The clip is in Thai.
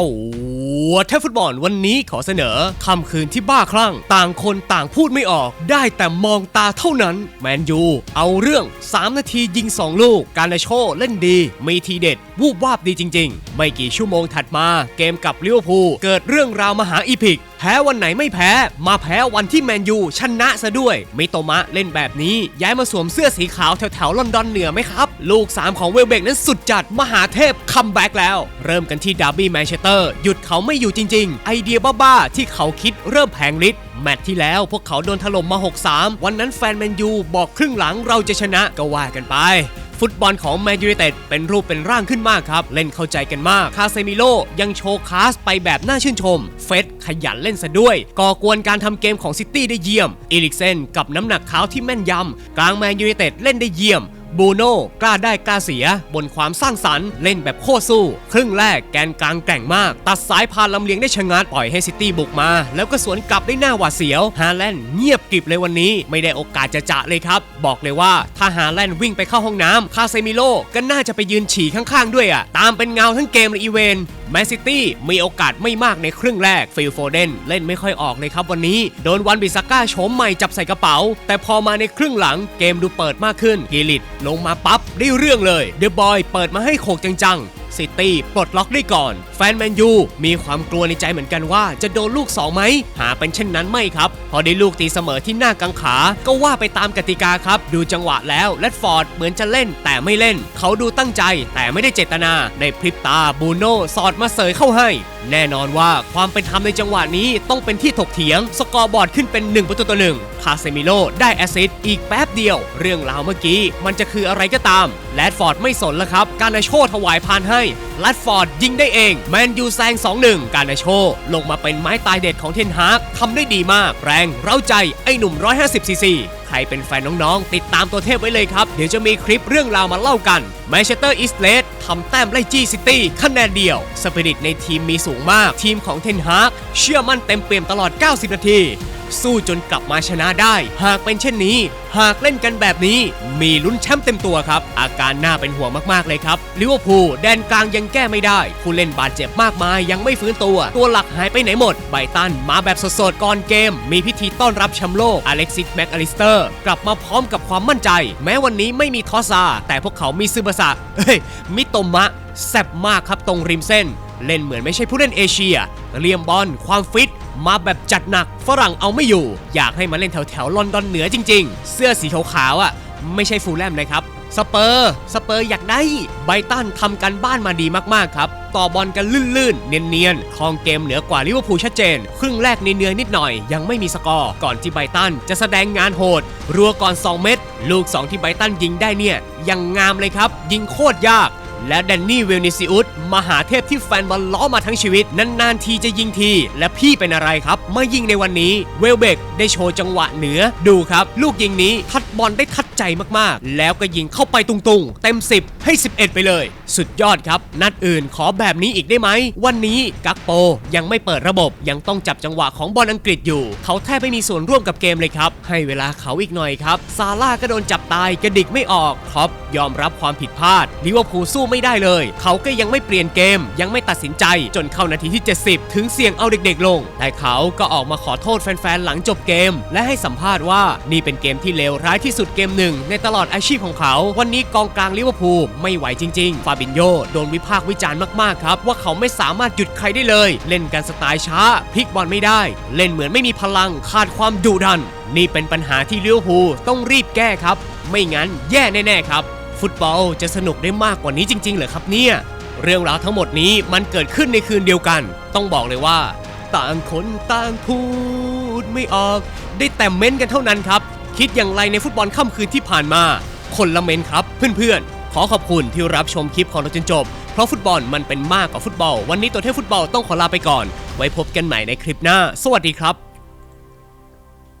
ตัวเทฟฟุตบอลวันนี้ขอเสนอคำคืนที่บ้าคลั่ง ต่างคนต่างพูดไม่ออก ได้แต่มองตาเท่านั้น แมนยู เอาเรื่อง 3 นาทียิง 2 ลูก การนาโชเล่นดี มีทีเด็ด วูบวาบดีจริง ๆ ไม่กี่ชั่วโมงถัดมา เกมกับลิเวอร์พูลเกิดเรื่องราวมหาอีพิก พ้วันไหนไม่แพ้ มาแพ้วันที่แมนยูชนะซะด้วยมิโตมะเล่นแบบนี้ย้ายมาสวมเสื้อสีขาวแถวแถวลอนดอนเหนือไหมครับ ลูก 3 ของเวลเบกนั้นสุดจัดมหาเทพคัมแบ็กแล้ว เริ่มกันที่ดาร์บี้แมนเชสเตอร์หยุดเขาไม่อยู่จริง ๆ ไอเดียบ้าๆที่เขาคิดเริ่มแผงฤทธิ์แมตช์ที่แล้วพวกเขาโดนถล่มมา 6-3 วันนั้นแฟนแมนยูบอกครึ่งหลังเราจะชนะก็ว่ากันไป ฟุตบอลของแมนยูไนเต็ดเป็นรูปเป็นร่างขึ้นมากครับ เล่นเข้าใจกันมาก คาเซมิโลยังโชว์คลาสไปแบบน่าชื่นชม เฟสขยันเล่นซะด้วย ก่อกวนการทำเกมของซิตี้ได้เยี่ยม อีลิกเซนกับน้ำหนักเท้าที่แม่นยำกลางแมนยูไนเต็ดเล่นได้เยี่ยม บูโน่กล้าได้กล้าเสีย บนความสร้างสรรค์เล่นแบบโคตรสู้ ครึ่งแรกแกนกลางแกร่งมาก ตัดสายพานลำเลียงได้ชะงัดปล่อยให้ซิตี้บุกมา แล้วก็สวนกลับได้หน้าหวาดเสียวฮาแลนด์เงียบกริบเลยวันนี้ ไม่ได้โอกาสจะจะเลยครับ บอกเลยว่าถ้าฮาแลนด์วิ่งไปเข้าห้องน้ำคาเซมิโลก็น่าจะไปยืนฉี่ข้างๆด้วยอะตามเป็นเงาทั้งเกมเลยอีเวนแมนซิตี้มีโอกาสไม่มากในครึ่งแรกฟิลโฟเดนเล่นไม่ค่อยออกเลยครับวันนี้ โดนวันบิสก้าโฉมใหม่จับใส่กระเป๋า แต่พอมาในครึ่งหลังเกมดูเปิดมากขึ้นกิลิตลงมาปั๊บได้เรื่องเลยเดอะบอยเปิดมาให้โขกจังๆ ซิตี้ปลดล็อกได้ก่อน แฟนแมนยูมีความกลัวในใจเหมือนกันว่าจะโดนลูก 2 ไหม หาเป็นเช่นนั้นไม่ครับ พอได้ลูกตีเสมอที่หน้ากังขา ก็ว่าไปตามกติกาครับ ดูจังหวะแล้วแรดฟอร์ดเหมือนจะเล่นแต่ไม่เล่น เขาดูตั้งใจแต่ไม่ได้เจตนา ในพริบตาบูโน่สอดมาเสยเข้าให้ แน่นอนว่าความเป็นธรรมในจังหวะนี้ต้องเป็นที่ถกเถียง สกอร์บอร์ดขึ้นเป็น 1 ประตูต่อหนึ่งคาเซมิโลได้แอสซิสต์อีกแป๊บเดียว เรื่องราวเมื่อกี้มันจะคืออะไรก็ตามแรดฟอร์ดไม่สนแล้วครับ การนาโชถวายพานให้แรดฟอร์ดยิงได้เอง แมนยูแซง 2-1 การนาโช ลงมาเป็นไม้ตายเด็ดของเทนฮากทำได้ดีมาก แรงเร้าใจไอ้หนุ่ม 150ซีซีใครเป็นแฟนน้องๆ ติดตามตัวเทพไว้เลยครับ เดี๋ยวจะมีคลิปเรื่องราวมาเล่ากันแมนเชสเตอร์อีสเลสทำแต้มไล่จี้ซิตี้คะแนนเดียว สปิริตในทีมมีสูงมาก ทีมของเทนฮากเชื่อมั่นเต็มเปี่ยมตลอด 90 นาที สู้จนกลับมาชนะได้ หากเป็นเช่นนี้ หากเล่นกันแบบนี้ มีลุ้นแชมป์เต็มตัวครับ อาการน่าเป็นห่วงมากๆเลยครับลิเวอร์พูลแดนกลางยังแก้ไม่ได้ ผู้เล่นบาดเจ็บมากมายยังไม่ฟื้นตัว ตัวหลักหายไปไหนหมด ไบตันมาแบบสดๆก่อนเกม มีพิธีต้อนรับแชมป์โลกอเล็กซิสแม็กอลิสเตอร์กลับมาพร้อมกับความมั่นใจ แม้วันนี้ไม่มีทอซาแต่พวกเขามีซึบาสะเฮ้ยมิโตมะ แซ่บมากครับตรงริมเส้น เล่นเหมือนไม่ใช่ผู้เล่นเอเชียเรียมบอลความฟิต มาแบบจัดหนักฝรั่งเอาไม่อยู่ อยากให้มาเล่นแถวแถวลอนดอนเหนือจริง ๆ เสื้อสีขาวๆอะไม่ใช่ฟูลแลมนะครับสเปอร์สเปอร์อยากได้ไบตันทำกันบ้านมาดีมากๆครับ ต่อบอลกันลื่นๆ เนียนๆคลองเกมเหนือกว่าลิเวอร์พูลชัดเจน ครึ่งแรกเนียนๆนิดหน่อย ยังไม่มีสกอร์ ก่อนที่ไบตันจะแสดงงานโหด รัวก่อน 2 เม็ดลูก 2 ที่ไบตันยิงได้เนี่ย ยังงามเลยครับ ยิงโคตรยาก และแดนนี่เวลนิซิอุสมหาเทพที่แฟนบอลล้อมาทั้งชีวิต นานๆทีจะยิงที และพี่เป็นอะไรครับมายิงในวันนี้เวลเบกได้โชว์จังหวะเหนือดูครับ ลูกยิงนี้ทัด บอลได้ทัดใจมากๆ แล้วก็ยิงเข้าไปตุงๆ เต็ม 10 ให้ 11 ไปเลย สุดยอดครับ นัดอื่นขอแบบนี้อีกได้ไหม วันนี้กักโปยังไม่เปิดระบบยังต้องจับจังหวะของบอลอังกฤษอยู่ เขาแทบไม่มีส่วนร่วมกับเกมเลยครับ ให้เวลาเขาอีกหน่อยครับ ซาร่าก็โดนจับตายกระดิกไม่ออกครอปยอมรับความผิดพลาดลิเวอร์พูลสู้ไม่ได้เลย เขาก็ยังไม่เปลี่ยนเกม ยังไม่ตัดสินใจจนเข้านาทีที่ 70 ถึงเสี่ยงเอาเด็กๆลง แต่เขาก็ออกมาขอโทษแฟนๆหลังจบเกม และให้สัมภาษณ์ว่านี่เป็นเกมที่เลวร้ายที่สุดเกมหนึ่งในตลอดอาชีพของเขา วันนี้กองกลางลิเวอร์พูลไม่ไหวจริงๆ ฟาบินโยโดนวิพากษ์วิจารณ์มากๆครับ ว่าเขาไม่สามารถหยุดใครได้เลย เล่นกันสไตล์ช้าพลิกบอลไม่ได้ เล่นเหมือนไม่มีพลังขาดความดุดัน นี่เป็นปัญหาที่ลิเวอร์พูลต้องรีบแก้ครับ ไม่งั้นแย่แน่ๆครับ ฟุตบอลจะสนุกได้มากกว่านี้จริงๆเหรอครับเนี่ยเรื่องราวทั้งหมดนี้มันเกิดขึ้นในคืนเดียวกัน ต้องบอกเลยว่า ต่างคนต่างพูดไม่ออก ได้แต่เม้นกันเท่านั้นครับ คิดอย่างไรในฟุตบอลค่ำคืนที่ผ่านมา คนละเมนครับ เพื่อนๆ ขอขอบคุณที่รับชมคลิปของเราจนจบ เพราะฟุตบอลมันเป็นมากกว่าฟุตบอล วันนี้ตัวเทพฟุตบอลต้องขอลาไปก่อน ไว้พบกันใหม่ในคลิปหน้า สวัสดีครับ